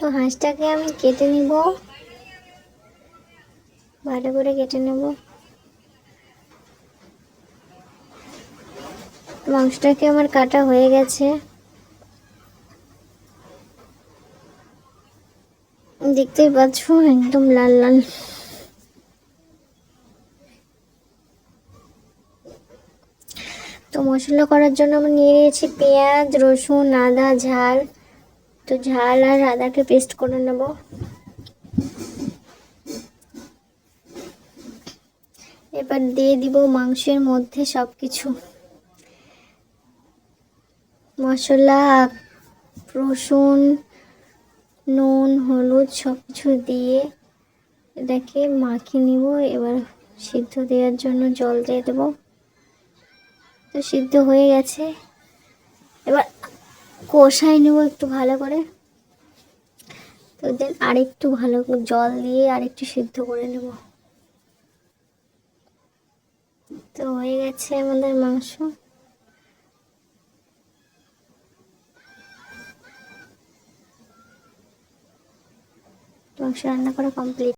তো হাঁসটাকে আমি কেটে নিব। ভালো করে কেটে নেব। মাংসটাকে আমার কাটা হয়ে গেছে। দেখতেই পাচ্ছ, একদম লাল লাল। তো মশলা করার জন্য আমি নিয়ে নিয়েছি পেঁয়াজ, রসুন, আদা, ঝাল। তো ঝাল আর আদাকে পেস্ট করে নেব। এবার দিয়ে দিব মাংসের মধ্যে সব কিছু মশলা, রসুন, নুন, হলুদ সব কিছু দিয়ে এটাকে মাখিয়ে নিব। এবার সিদ্ধ দেওয়ার জন্য জল দিয়ে দেবো। তো সিদ্ধ হয়ে গেছে। এবার কষাই নেব একটু ভালো করে। তো দেন আরেকটু ভালো জল দিয়ে আরেকটু সিদ্ধ করে নেব। তো হয়ে গেছে আমাদের মাংস। মাংস রান্না করা কমপ্লিট